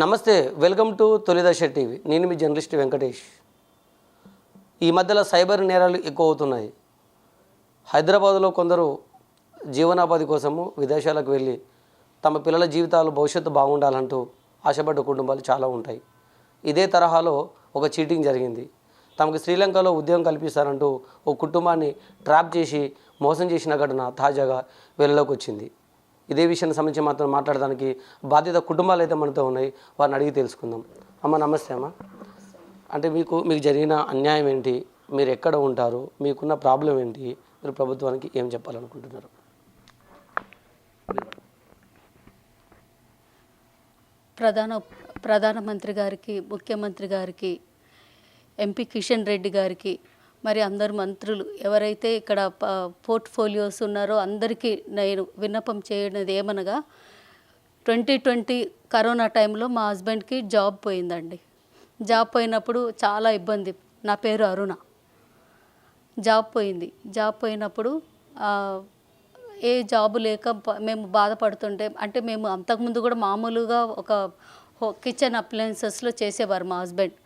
నమస్తే welcome to తొలిదశ TV. నేను మీ journalist Venkatesh. ఈ మధ్యలో సైబర్ నేరాలు ఎక్కువ అవుతున్నాయి హైదరాబాదులో కొందరు జీవనోపాధి కోసము విదేశాలకు వెళ్ళి తమ పిల్లల జీవితాలు భవిష్యత్తు బాగుండాలంటూ ఆశపడ్డ కుటుంబాలు చాలా ఉంటాయి. ఇదే తరహాలో ఒక చీటింగ్ జరిగింది. తమకు శ్రీలంకలో ఉద్యోగం కల్పిస్తారంటూ ఓ కుటుంబాన్ని ట్రాప్ చేసి మోసం చేసిన ఘటన తాజాగా వెళ్ళలోకి వచ్చింది. ఇదే విషయానికి సంబంధించి మాత్రం మాట్లాడడానికి బాధ్యత కుటుంబాలు అయితే మనతో ఉన్నాయి. వారిని అడిగి తెలుసుకుందాం. అమ్మ నమస్తే అమ్మ. అంటే మీకు మీకు జరిగిన అన్యాయం ఏంటి? మీరు ఎక్కడ ఉంటారు? మీకున్న ప్రాబ్లం ఏంటి? మీరు ప్రభుత్వానికి ఏం చెప్పాలనుకుంటున్నారు? ప్రధాన ప్రధానమంత్రి గారికి ముఖ్యమంత్రి గారికి ఎంపీ కిషన్ రెడ్డి గారికి మరి అందరు మంత్రులు ఎవరైతే ఇక్కడ పోర్ట్ఫోలియోస్ ఉన్నారో అందరికీ నేను విన్నపం చేయనది ఏమనగా ట్వంటీ ట్వంటీ కరోనా టైంలో మా హస్బెండ్కి జాబ్ పోయిందండి. జాబ్ పోయినప్పుడు చాలా ఇబ్బంది. నా పేరు అరుణ. జాబ్ పోయింది. జాబ్ పోయినప్పుడు ఏ జాబ్ లేక మేము బాధపడుతుంటే అంటే మేము అంతకుముందు కూడా మామూలుగా ఒక కిచెన్ అప్లయన్సెస్లో చేసేవారు మా హస్బెండ్.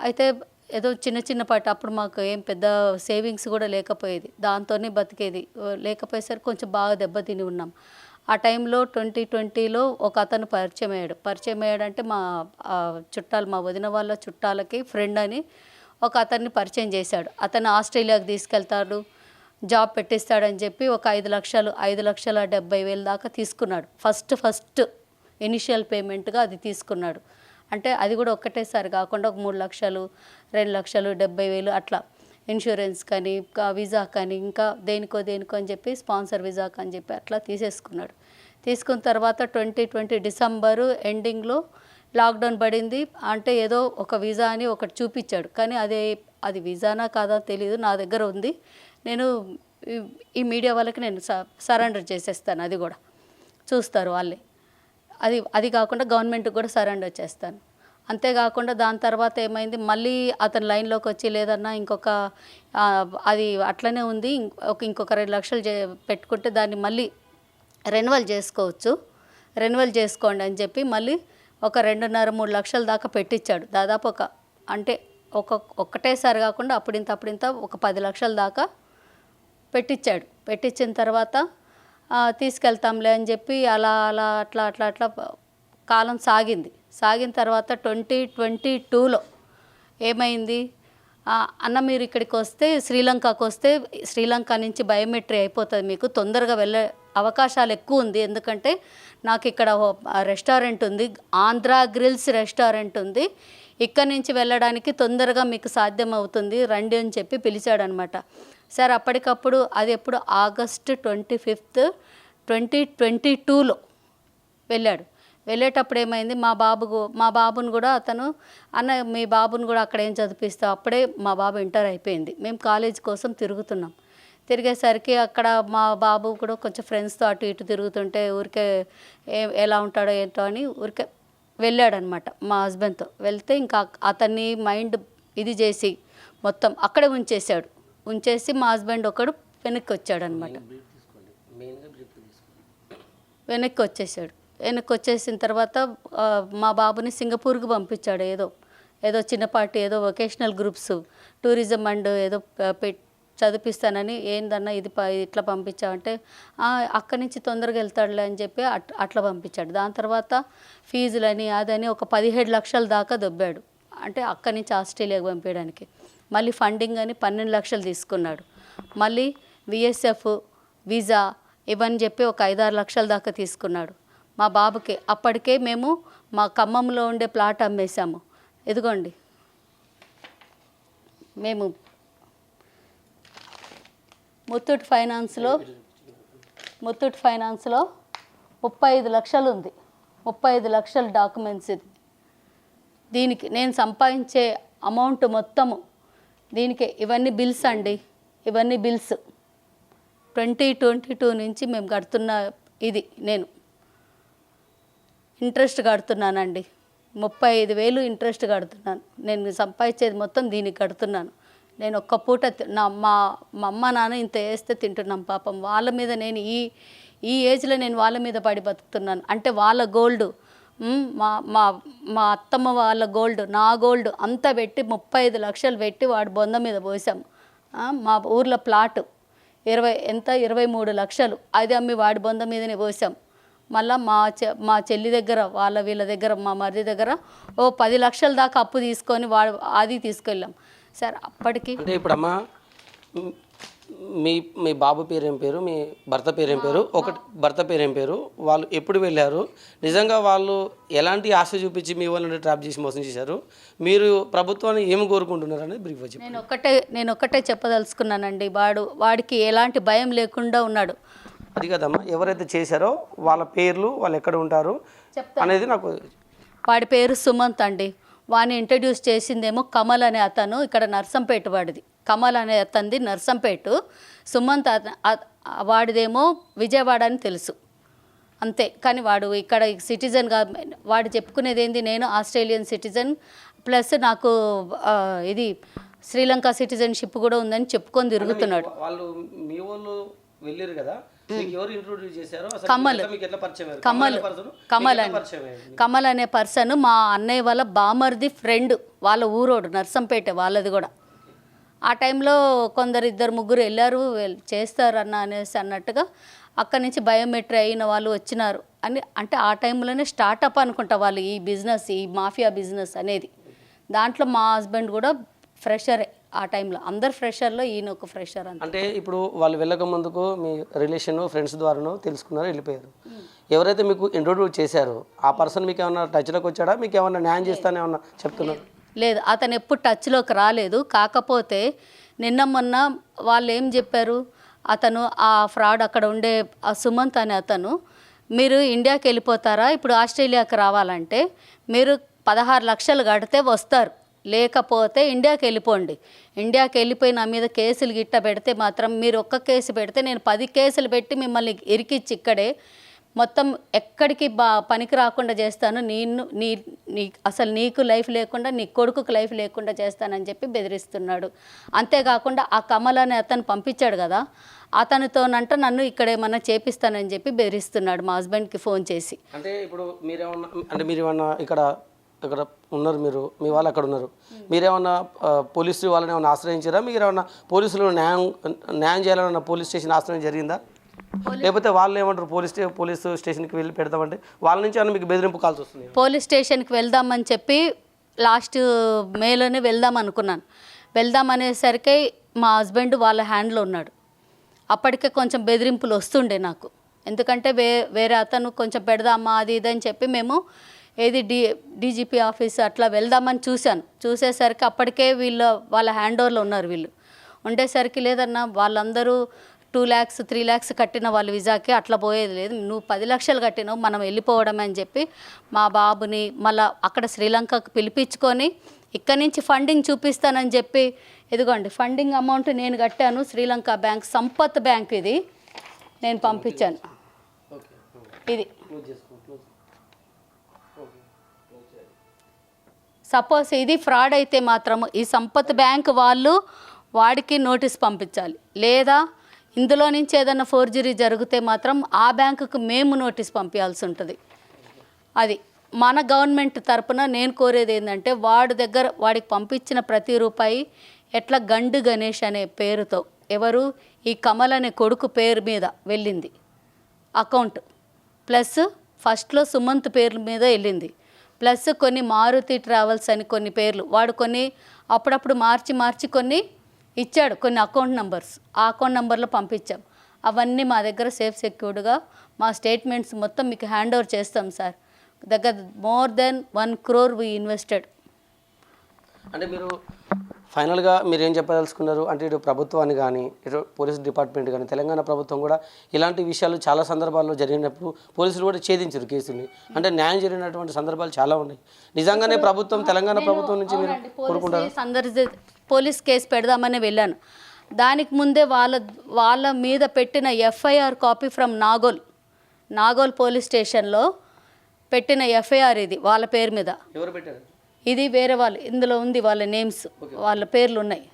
అయితే ఏదో చిన్న చిన్నపాటి అప్పుడు మాకు ఏం పెద్ద సేవింగ్స్ కూడా లేకపోయేది. దాంతోనే బతికేది. లేకపోయేసరికి కొంచెం బాగా దెబ్బతిని ఉన్నాం. ఆ టైంలో ట్వంటీ ట్వంటీలో ఒక అతను పరిచయం అయ్యాడు. పరిచయం అయ్యాడంటే మా చుట్టాలు మా వదిన వాళ్ళ చుట్టాలకి ఫ్రెండ్ అని ఒక అతన్ని పరిచయం చేశాడు. అతను ఆస్ట్రేలియాకి తీసుకెళ్తాడు జాబ్ పెట్టిస్తాడని చెప్పి ఒక ఐదు లక్షలు ఐదు లక్షల డెబ్బై వేలు దాకా తీసుకున్నాడు. ఫస్ట్ ఫస్ట్ ఇనిషియల్ పేమెంట్గా అది తీసుకున్నాడు. అంటే అది కూడా ఒక్కటేసారి కాకుండా ఒక మూడు లక్షలు రెండు లక్షలు డెబ్బై వేలు అట్లా. ఇన్సూరెన్స్ కానీ ఇంకా వీసా కానీ ఇంకా దేనికో దేనికో అని చెప్పి స్పాన్సర్ వీసా అని చెప్పి అట్లా తీసేసుకున్నాడు. తీసుకున్న తర్వాత ట్వంటీ ట్వంటీ డిసెంబరు ఎండింగ్లో లాక్డౌన్ పడింది. అంటే ఏదో ఒక వీసా అని ఒకటి చూపించాడు. కానీ అదే అది వీసానా కాదా తెలియదు నా దగ్గర ఉంది. నేను ఈ- మీడియా వాళ్ళకి నేను సరెండర్ చేసేస్తాను అది కూడా. చూస్తారు వాళ్ళే. అది అది కాకుండా గవర్నమెంట్కి కూడా సరెండర్ వచ్చేస్తాను అంతేకాకుండా దాని తర్వాత ఏమైంది మళ్ళీ అతను లైన్లోకి వచ్చి లేదన్నా ఇంకొక అది అట్లనే ఉంది ఒక ఇంకొక రెండు లక్షలు చే పెట్టుకుంటే దాన్ని మళ్ళీ రెన్యువల్ చేసుకోవచ్చు. రెన్యువల్ చేసుకోండి అని చెప్పి మళ్ళీ ఒక రెండున్నర మూడు లక్షల దాకా పెట్టించాడు దాదాపు ఒక అంటే ఒక ఒక్కటేసారి కాకుండా అప్పుడింత అప్పుడింత ఒక పది లక్షల దాకా పెట్టించాడు పెట్టించిన తర్వాత తీసుకెళ్తాంలే అని చెప్పి అలా అలా అట్లా అట్లా అట్లా కాలం సాగింది. సాగిన తర్వాత ట్వంటీ ట్వంటీ టూలో ఏమైంది? అన్న మీరు ఇక్కడికి వస్తే శ్రీలంకకు వస్తే శ్రీలంక నుంచి బయోమెట్రీ అయిపోతుంది మీకు. తొందరగా వెళ్ళే అవకాశాలు ఎక్కువ ఉంది. ఎందుకంటే నాకు ఇక్కడ రెస్టారెంట్ ఉంది. ఆంధ్ర గ్రిల్స్ రెస్టారెంట్ ఉంది. ఇక్కడ నుంచి వెళ్ళడానికి తొందరగా మీకు సాధ్యం అవుతుంది రండి అని చెప్పి పిలిచాడనమాట. సార్ అప్పటికప్పుడు అది ఎప్పుడు August twenty fifth twenty twenty టూలో వెళ్ళాడు. వెళ్ళేటప్పుడు ఏమైంది? మా బాబు మా బాబుని కూడా అతను అన్న మీ బాబుని కూడా అక్కడ ఏం చదివిస్తావు? అప్పుడే మా బాబు ఇంటర్ అయిపోయింది. మేము కాలేజ్ కోసం తిరుగుతున్నాం. తిరిగేసరికి అక్కడ మా బాబు కూడా కొంచెం ఫ్రెండ్స్తో అటు ఇటు తిరుగుతుంటే ఊరికే ఏ ఎలా ఉంటాడో ఏంటో అని ఊరికే వెళ్ళాడనమాట మా హస్బెండ్తో. వెళ్తే ఇంకా అతన్ని మైండ్ ఇది చేసి మొత్తం అక్కడే ఉంచేశాడు. ఉంచేసి మా హస్బెండ్ ఒకడు వెనక్కి వచ్చాడనమాట వెనక్కి వచ్చేసాడు వెనక్కి వచ్చేసిన తర్వాత మా బాబుని సింగపూర్కి పంపించాడు. ఏదో ఏదో చిన్నపాటి ఏదో వొకేషనల్ గ్రూప్స్ టూరిజం అండ్ ఏదో పెట్ చదివిస్తానని ఏందన్నా ఇది ఇట్లా పంపించావంటే "ఆ, అక్కడి నుంచి తొందరగా వెళ్తాడులే అని చెప్పి అట్ అట్లా పంపించాడు. దాని తర్వాత ఫీజులని అదని ఒక పదిహేడు లక్షల దాకా దొబ్బాడు. అంటే అక్కడి నుంచి ఆస్ట్రేలియాకి పంపించడానికి. మళ్ళీ ఫండింగ్ అని పన్నెండు లక్షలు తీసుకున్నాడు. మళ్ళీ విఎస్ఎఫ్ వీసా ఇవని చెప్పి ఒక ఐదారు లక్షల దాకా తీసుకున్నాడు. మా బాబుకి అప్పటికే మేము మా ఖమ్మంలో ఉండే ప్లాట్ అమ్మేశాము. ఇదిగోండి. మేము ముత్తూట్ ఫైనాన్స్లో ముత్తూట్ ఫైనాన్స్లో ముప్పై ఐదు లక్షలు ఉంది. ముప్పై ఐదు లక్షల డాక్యుమెంట్స్ ఇది. దీనికి నేను సంపాదించే అమౌంట్ మొత్తము దీనికి ఇవన్నీ బిల్స్ అండి. ఇవన్నీ బిల్స్. ట్వంటీ ట్వంటీ టూ నుంచి మేము కడుతున్న ఇది నేను. ఇంట్రెస్ట్ కడుతున్నానండి. ముప్పై ఐదు వేలు ఇంట్రెస్ట్ కడుతున్నాను. నేను సంపాదించేది మొత్తం దీనికి కడుతున్నాను. నేను ఒక్క పూట నా మా మా అమ్మ నాన్న ఇంత వేస్తే తింటున్నాం పాపం. వాళ్ళ మీద నేను ఈ ఈ ఏజ్లో నేను వాళ్ళ మీద పడి బతుకుతున్నాను. అంటే వాళ్ళ గోల్డ్. మా మా మా అత్తమ్మ వాళ్ళ గోల్డ్ నా గోల్డ్ అంతా పెట్టి ముప్పై ఐదు లక్షలు పెట్టి వాడి బొంద మీద పోసాం. మా ఊర్లో ప్లాట్ ఇరవై ఎంత? ఇరవై మూడు లక్షలు. అది అమ్మి వాడి బొంద మీదనే పోసాం. మళ్ళీ మా చె మా చెల్లి దగ్గర వాళ్ళ వీళ్ళ దగ్గర మా మరిది దగ్గర ఓ పది లక్షల దాకా అప్పు తీసుకొని వాడు అది తీసుకెళ్ళాం. సార్ అప్పటికి అంటే ఇప్పుడు మ్, మీ బాబు పేరు ఏం పేరు? మీ భర్త పేరు ఏం పేరు? ఒకటి భర్త పేరు ఏం పేరు? వాళ్ళు ఎప్పుడు వెళ్ళారు? నిజంగా వాళ్ళు ఎలాంటి ఆశ చూపించి మీ వాళ్ళని ట్రాప్ చేసి మోసం చేశారు? మీరు ప్రభుత్వాన్ని ఏమి కోరుకుంటున్నారు అనేది బ్రీఫ్ వచ్చి నేను ఒక్కటే నేను ఒక్కటే చెప్పదలుచుకున్నానండి. వాడు వాడికి ఎలాంటి భయం లేకుండా ఉన్నాడు. అది కదమ్మా ఎవరైతే చేశారో వాళ్ళ పేర్లు వాళ్ళు ఎక్కడ ఉంటారు అనేది నాకు వాడి పేరు సుమంత్ అండి. వాడిని ఇంట్రడ్యూస్ చేసిందేమో కమల్ అనే అతను ఇక్కడ నర్సంపేట వాడిది. కమల్ అనే అతనిది నర్సంపేట. సుమంత్ వాడిదేమో విజయవాడ అని తెలుసు. అంతే. కానీ వాడు ఇక్కడ సిటిజన్గా వాడు చెప్పుకునేది ఏంది నేను ఆస్ట్రేలియన్ సిటిజన్ ప్లస్ నాకు ఇది శ్రీలంక సిటిజన్షిప్ కూడా ఉందని చెప్పుకొని తిరుగుతున్నాడు. వాళ్ళు మీ వాళ్ళు వెళ్ళారు కదా? కమల్. కమల్. కమల్ అని? కమల్ అనే పర్సన్ మా అన్నయ్య వాళ్ళ బామర్ది ఫ్రెండ్ వాళ్ళ ఊరోడు నర్సంపేట వాళ్ళది కూడా. ఆ టైంలో కొందరు ఇద్దరు ముగ్గురు వెళ్ళారు చేస్తారన్న అనేసి అన్నట్టుగా అక్కడి నుంచి బయోమెట్రీ అయిన వాళ్ళు వచ్చినారు. అని అంటే ఆ టైంలోనే స్టార్టప్ అనుకుంటా వాళ్ళు ఈ బిజినెస్ ఈ మాఫియా బిజినెస్ అనేది. దాంట్లో మా హస్బెండ్ కూడా ఫ్రెషరే ఆ టైంలో. అందరు ఫ్రెషర్లో ఈయన ఒక ఫ్రెషర్ అంత. అంటే ఇప్పుడు వాళ్ళు వెళ్ళక ముందుకు మీ రిలేషన్ ఫ్రెండ్స్ ద్వారానో తెలుసుకున్నారు వెళ్ళిపోయారు. ఎవరైతే మీకు ఇంట్రొడ్యూస్ చేశారో ఆ పర్సన్ మీకు ఏమన్నా టచ్లోకి వచ్చాడా? మీకు ఏమన్నా న్యాయం చేస్తానే ఏమన్నా చెప్తున్నారు? లేదు అతను ఎప్పుడు టచ్లోకి రాలేదు. కాకపోతే నిన్న మొన్న వాళ్ళు ఏం చెప్పారు? అతను ఆ ఫ్రాడ్ అక్కడ ఉండే ఆ సుమంత్ అనే అతను మీరు ఇండియాకి వెళ్ళిపోతారా? ఇప్పుడు ఆస్ట్రేలియాకి రావాలంటే మీరు పదహారు లక్షలు కడితే వస్తారు. లేకపోతే ఇండియాకి వెళ్ళిపోండి. ఇండియాకి వెళ్ళిపోయి నా మీద కేసులు గిట్ట పెడితే మాత్రం మీరు ఒక్క కేసు పెడితే నేను పది కేసులు పెట్టి మిమ్మల్ని ఇరికిచ్చి ఇక్కడే మొత్తం ఎక్కడికి బా పనికి రాకుండా చేస్తాను. నేను నీ నీ అసలు నీకు లైఫ్ లేకుండా నీ కొడుకుకు లైఫ్ లేకుండా చేస్తానని చెప్పి బెదిరిస్తున్నాడు. అంతేకాకుండా ఆ కమల్ అనే అతను పంపించాడు కదా అతనితోనంట నన్ను ఇక్కడ ఏమన్నా చేపిస్తానని చెప్పి బెదిరిస్తున్నాడు మా హస్బెండ్కి ఫోన్ చేసి. అంటే ఇప్పుడు మీరేమన్నా అంటే మీరు ఏమన్నా ఇక్కడ ఇక్కడ ఉన్నారు మీరు మీ వాళ్ళు అక్కడ ఉన్నారు. మీరేమన్నా పోలీసు వాళ్ళని ఏమన్నా ఆశ్రయించారా? మీరు ఏమన్నా పోలీసులు న్యాయం న్యాయం చేయాలన్న పోలీస్ స్టేషన్ ఆశ్రయం జరిగిందా? లేకపోతే వాళ్ళు ఏమంటారు? పోలీస్ పోలీస్ స్టేషన్కి వెళ్ళి పెడతామంటే వాళ్ళ నుంచి మీకు బెదిరింపు కాల్సి వస్తుంది? పోలీస్ స్టేషన్కి వెళ్దామని చెప్పి లాస్ట్ మేలోనే వెళ్దాం అనుకున్నాను. వెళ్దాం అనేసరికి మా హస్బెండ్ వాళ్ళ హ్యాండ్లో ఉన్నాడు. అప్పటికే కొంచెం బెదిరింపులు వస్తుండే నాకు. ఎందుకంటే వే వేరే అతను కొంచెం పెడదామా అది ఇది అని చెప్పి మేము ఏది డి డీజీపీ ఆఫీస్ అట్లా వెళ్దామని చూశాను. చూసేసరికి అప్పటికే వీళ్ళ వాళ్ళ హ్యాండ్ ఓవర్లో ఉన్నారు వీళ్ళు. ఉండేసరికి లేదన్నా వాళ్ళందరూ టూ ల్యాక్స్ త్రీ ల్యాక్స్ కట్టిన వాళ్ళు విజాకి అట్లా పోయేది లేదు. నువ్వు పది లక్షలు కట్టినావు మనం వెళ్ళిపోవడమే అని చెప్పి మా బాబుని మళ్ళా అక్కడ శ్రీలంకకు పిలిపించుకొని ఇక్కడి నుంచి ఫండింగ్ చూపిస్తానని చెప్పి ఇదిగోండి ఫండింగ్ అమౌంట్ నేను కట్టాను శ్రీలంక బ్యాంక్ సంపత్ బ్యాంక్ ఇది నేను పంపించాను. ఇది. సపోజ్ ఇది ఫ్రాడ్ అయితే మాత్రము ఈ సంపత్ బ్యాంక్ వాళ్ళు వాడికి నోటీస్ పంపించాలి. లేదా ఇందులో నుంచి ఏదైనా ఫోర్జరీ జరిగితే మాత్రం ఆ బ్యాంకుకు మేము నోటీస్ పంపించాల్సి ఉంటుంది. అది మన గవర్నమెంట్ తరపున నేను కోరేది ఏంటంటే వాడి దగ్గర వాడికి పంపించిన ప్రతి రూపాయి ఎట్లా గండు గణేష్ అనే పేరుతో ఎవరు ఈ కమల్ అనే కొడుకు పేరు మీద వెళ్ళింది. అకౌంట్ ప్లస్ ఫస్ట్లో సుమంత్ పేర్ల మీద వెళ్ళింది. ప్లస్ కొన్ని మారుతి ట్రావెల్స్ అని కొన్ని పేర్లు వాడు కొన్ని అప్పుడప్పుడు మార్చి మార్చి కొన్ని ఇచ్చాడు కొన్ని అకౌంట్ నంబర్స్. ఆ అకౌంట్ నంబర్లో పంపించాం. అవన్నీ మా దగ్గర సేఫ్ సెక్యూర్డ్గా మా స్టేట్మెంట్స్ మొత్తం మీకు హ్యాండ్ ఓవర్ చేస్తాం సార్. దగ్గర more than one crore we invested. అంటే మీరు ఫైనల్గా మీరు ఏం చెప్పదలుచుకున్నారు? అంటే ఇటు ప్రభుత్వాన్ని కానీ ఇటు పోలీస్ డిపార్ట్మెంట్ కానీ తెలంగాణ ప్రభుత్వం కూడా ఇలాంటి విషయాలు చాలా సందర్భాల్లో జరిగినప్పుడు పోలీసులు కూడా ఛేదించారు కేసుల్ని. అంటే న్యాయం జరిగినటువంటి సందర్భాలు చాలా ఉన్నాయి. నిజంగానే ప్రభుత్వం తెలంగాణ ప్రభుత్వం నుంచి మీరు కోరుకుంటారు? పోలీస్ కేసు పెడదామని వెళ్ళాను. దానికి ముందే వాళ్ళ వాళ్ళ మీద పెట్టిన FIR copy from Nagole Nagole police స్టేషన్లో పెట్టిన ఎఫ్ఐఆర్ ఇది వాళ్ళ పేరు మీద. ఇది వేరే వాళ్ళు ఇందులో ఉంది వాళ్ళ నేమ్స్ వాళ్ళ పేర్లు ఉన్నాయి.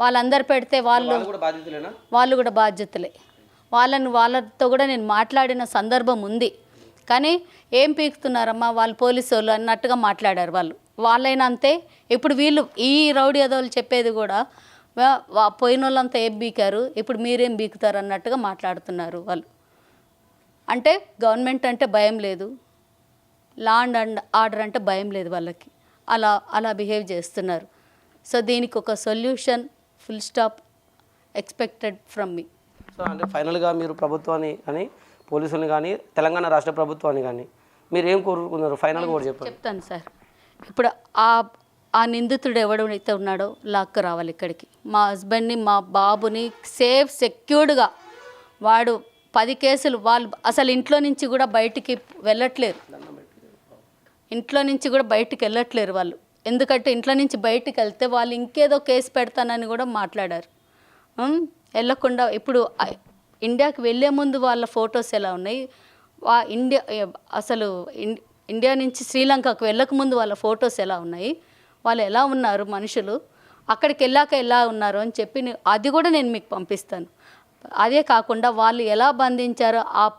వాళ్ళందరు పెడితే వాళ్ళు వాళ్ళు కూడా బాధ్యతలే. వాళ్ళని వాళ్ళతో కూడా నేను మాట్లాడిన సందర్భం ఉంది. కానీ ఏం పీకుతున్నారమ్మా వాళ్ళు పోలీసు వాళ్ళు అన్నట్టుగా మాట్లాడారు వాళ్ళు. వాళ్ళైనా అంతే ఇప్పుడు వీళ్ళు ఈ రౌడీ అదోళ్ళు చెప్పేది కూడా పోయిన వాళ్ళంతా ఏం బీకారు? ఇప్పుడు మీరేం బీకుతారు? అన్నట్టుగా మాట్లాడుతున్నారు వాళ్ళు. అంటే గవర్నమెంట్ అంటే భయం లేదు. లా అండ్ ఆర్డర్ అంటే భయం లేదు వాళ్ళకి. అలా అలా బిహేవ్ చేస్తున్నారు. సో దీనికి ఒక solution full stop expected from me. So అంటే ఫైనల్గా మీరు ప్రభుత్వాన్ని కానీ పోలీసుల్ని కానీ తెలంగాణ రాష్ట్ర ప్రభుత్వాన్ని కానీ మీరు ఏం కోరుకున్నారు ఫైనల్గా కూడా చెప్పండి. చెప్తాను సార్. ఇప్పుడు ఆ ఆ నిందితుడు ఎవడైతే ఉన్నాడో లాక్కు రావాలి ఇక్కడికి. మా హస్బెండ్ని మా బాబుని సేఫ్ సెక్యూర్డ్గా వాడు పది కేసులు వాళ్ళు అసలు ఇంట్లో నుంచి కూడా బయటికి వెళ్ళట్లేరు. ఇంట్లో నుంచి కూడా బయటికి వెళ్ళట్లేరు వాళ్ళు. ఎందుకంటే ఇంట్లో నుంచి బయటికి వెళ్తే వాళ్ళు ఇంకేదో కేసు పెడతానని కూడా మాట్లాడారు. వెళ్ళకుండా ఇప్పుడు ఇండియాకి వెళ్ళే ముందు వాళ్ళ ఫొటోస్ ఎలా ఉన్నాయి? వా ఇండియా అసలు ఇండియా నుంచి శ్రీలంకకు వెళ్ళకముందు వాళ్ళ ఫొటోస్ ఎలా ఉన్నాయి? వాళ్ళు ఎలా ఉన్నారు మనుషులు? అక్కడికి వెళ్ళాక ఎలా ఉన్నారు అని చెప్పి అది కూడా నేను మీకు పంపిస్తాను. అదే కాకుండా వాళ్ళు ఎలా బంధించారో ఆ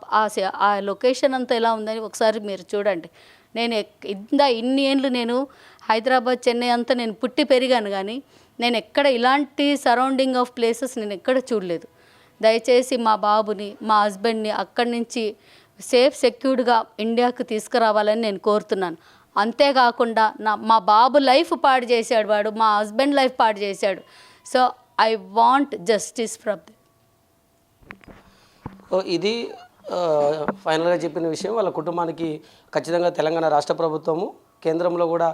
ఆ లొకేషన్ అంతా ఎలా ఉందని ఒకసారి మీరు చూడండి. నేను ఎక్- ఇంత ఇన్ని ఏండ్లు నేను హైదరాబాద్ చెన్నై అంతా నేను పుట్టి పెరిగాను కానీ నేను ఎక్కడ ఇలాంటి సరౌండింగ్ ఆఫ్ ప్లేసెస్ నేను ఎక్కడ చూడలేదు. దయచేసి మా బాబుని మా హస్బెండ్ని అక్కడి నుంచి సేఫ్ సెక్యూర్డ్గా ఇండియాకు తీసుకురావాలని నేను కోరుతున్నాను. అంతేకాకుండా నా మా బాబు లైఫ్ పాడు చేశాడు వాడు మా హస్బెండ్ లైఫ్ పాడు చేశాడు. So I want justice from so ఇది ఫైనల్గా చెప్పిన విషయం. వాళ్ళ కుటుంబానికి ఖచ్చితంగా తెలంగాణ రాష్ట్ర ప్రభుత్వము కేంద్రంలో కూడా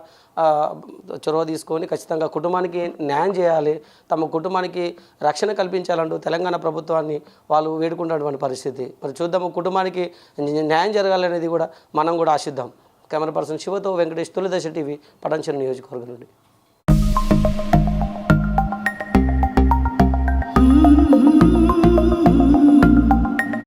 చొరవ తీసుకొని ఖచ్చితంగా కుటుంబానికి న్యాయం చేయాలి తమ కుటుంబానికి రక్షణ కల్పించాలంటూ తెలంగాణ ప్రభుత్వాన్ని వాళ్ళు వేడుకుంటున్నటువంటి పరిస్థితి. మరి చూద్దాము కుటుంబానికి న్యాయం జరగాలనేది కూడా మనం కూడా ఆశిద్దాం. కెమెరా పర్సన్ శివతో వెంకటేష్ తొలిదశ టీవీ పటంచెరు నియోజకవర్గం నుండి.